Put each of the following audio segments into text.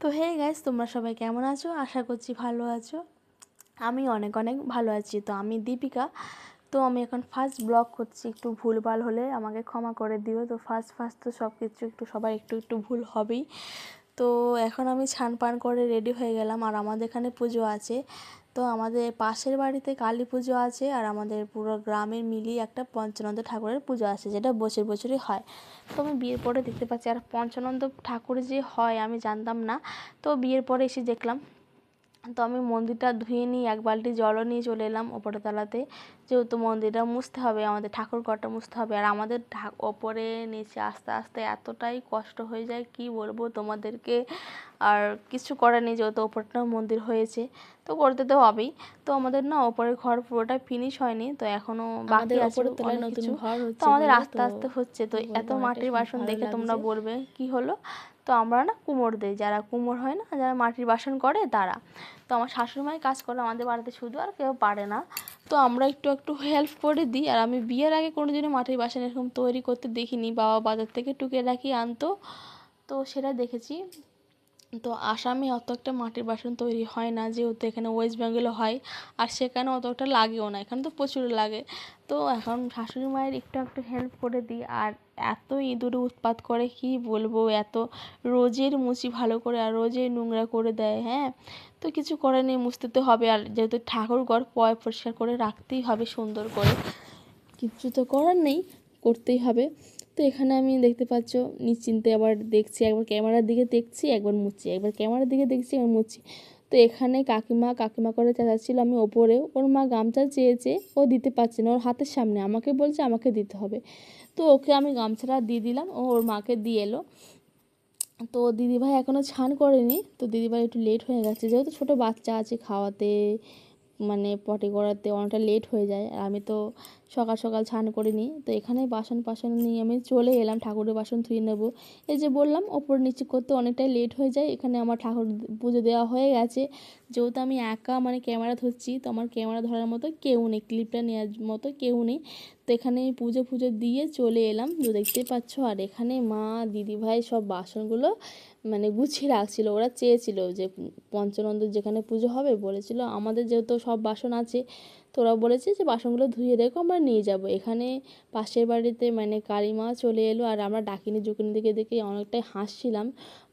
তো hey guys তোমরা সবাই কেমন আছো? আশা করছি ভালো আছো। আমি অনেক অনেক ভালো আছি। তো আমি দীপিকা। তো আমি এখন ফার্স্ট ব্লগ করছি। একটু ভুলভাল হলে আমাকে ক্ষমা করে দিও। তো ফার্স্ট ফার্স্ট তো সব কিছু একটু সবাই একটু একটু ভুল হবেই। তো এখন আমি ছান পান করে রেডি হয়ে গেলাম। আর আমাদের এখানে পুজো আছে। তো আমাদের পাশের বাড়িতে কালী পুজো আছে। আর আমাদের পুরো গ্রামের মিলিয়ে একটা পঞ্চানন্দ ঠাকুরের পুজো আছে, যেটা বছর বছরই হয়। তো আমি বিয়ের পরে দেখতে পাচ্ছি, আর পঞ্চানন্দ ঠাকুর যে হয়, আমি জানতাম না। তো বিয়ের পরে এসে দেখলাম তো আমি মন্দিরটা ধুয়ে নিয়ে এক বালতি জলও নিয়ে চলে এলাম ওপরের তলাতে। যেহেতু মন্দিরটা মুছতে হবে, আমাদের ঠাকুর ঘরটা মুছতে হবে। আর আমাদের ওপরে, নিচে আস্তে আস্তে এতটাই কষ্ট হয়ে যায়, কি বলব তোমাদেরকে? আর কিছু করার নেই, যেহেতু ওপরটা মন্দির হয়েছে। তো করতে তো হবেই। তো আমাদের না ওপরের ঘর পুরোটা ফিনিশ হয়নি তো এখনও বাকি আছে অনেক কিছু। তো আমাদের আস্তে আস্তে হচ্ছে তো এত মাটির বাসন দেখে তোমরা বলবে কি হলো? তো আমরা না কুমোর দিই যারা কুমোর হয় না যারা মাটির বাসন করে তারা। তো আমার শাশুড়িমাই কাজ করে আমাদের বাড়িতে শুধু আর কেউ পারে না। তো আমরা একটু একটু হেল্প করে দিই আর আমি বিয়ের আগে কোনো দিনও মাটির বাসন এরকম তৈরি করতে দেখিনি বাবা বাজার থেকে টুকে রাখি আনতো। তো সেটা দেখেছি। তো আসামে অত একটা মাটির বাসন তৈরি হয় না, যেহেতু এখানে ওয়েস্ট বেঙ্গলে হয়, আর সেখানে অতটা লাগেও না, এখানে তো প্রচুর লাগে। তো এখন শাশুড়ি মায়ের একটু একটু হেল্প করে দিই, আর এত ইঁদুরে উৎপাত করে, কি বলব, এত রোজের মুচি ভালো করে, আর রোজের নোংরা করে দেয় হ্যাঁ? তো কিছু করে নেই, মুছতে তো হবে, আর যেহেতু ঠাকুর ঘর পয় পরিষ্কার করে রাখতেই হবে সুন্দর করে, কিছু তো করার নেই, করতেই হবে। তো এখানে আমি দেখতে পাচ্ছ, নিশ্চিন্তে আবার দেখছি, একবার ক্যামেরার দিকে দেখছি, একবার মুচ্ছি একবার ক্যামেরার দিকে দেখছি, একবার মুচ্ছি তো এখানে কাকিমা কাকিমা করে চাচাচ্ছিল আমি ওপরে, ওর মা গামছা চেয়েছে ও দিতে পারছে না, ওর হাতের সামনে, আমাকে বলছে আমাকে দিতে হবে। তো ওকে আমি গামছাটা দিয়ে দিলাম, ও ওর মাকে দিয়ে এলো। তো দিদিভাই এখনও ছান করেনি, তো দিদিভাই একটু লেট হয়ে গেছে, যেহেতু ছোটো বাচ্চা আছে খাওয়াতে মানে পটি করাতে অনেকটা লেট হয়ে যায়। আর আমি তো সকাল সকাল স্নান করে নিই তো এখানে বাসন পাসন নিয়ে আমি চলে এলাম, ঠাকুরের বাসন ধুয়ে নেব। এই যে বললাম, ওপর নিচে করতে অনেকটাই লেট হয়ে যায়। এখানে আমার ঠাকুর পুজো দেওয়া হয়ে গেছে। যেহেতু আমি একা মানে ক্যামেরা ধরছি, তো আমার ক্যামেরা ধরার মতো কেউ নেই ক্লিপটা নেওয়ার মতো কেউ নেই। তো এখানে পুজো ফুজো দিয়ে চলে এলাম। তো দেখতেই পাচ্ছ, আর এখানে মা, দিদিভাই সব বাসনগুলো মানে গুছিয়ে রাখছিল। ওরা চেয়েছিল যে পঞ্চানন্দ যেখানে পুজো হবে বলেছিল, আমাদের যেহেতু সব বাসন আছে তো ওরা বলেছে যে বাসনগুলো ধুয়ে রেখো, আমরা নিয়ে যাব। এখানে পাশের বাড়িতে মানে কালিমা চলে এলো, আর আমরা ডাকিনি জুকিনি দিকে দেখে অনেকটাই হাসছিলাম।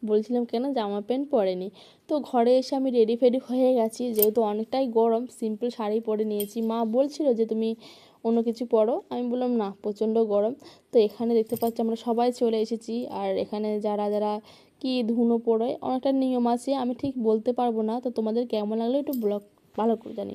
বলছিলাম, কেন জামা প্যান্ট পরেনি? তো ঘরে এসে আমি রেডি ফেডি হয়ে গেছি, যেহেতু অনেকটাই গরম সিম্পল শাড়ি পরে নিয়েছি। মা বলছিল যে, তুমি অন্য কিছু পরো। আমি বললাম, না, প্রচণ্ড গরম। তো এখানে দেখতে পাচ্ছি আমরা সবাই চলে এসেছি। আর এখানে যারা যারা কি ধুনো পড়ে অনেকটা নিয়ম আছে। আমি ঠিক বলতে পারব না। তো তোমাদের কেমন লাগল একটু ব্লগ, ভালো করে জানি